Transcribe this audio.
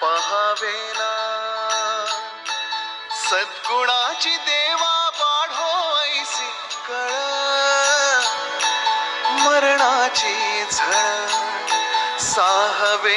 पहावे सद्गुणाची देवा बाढो ऐसी मरणाची झळ साहवे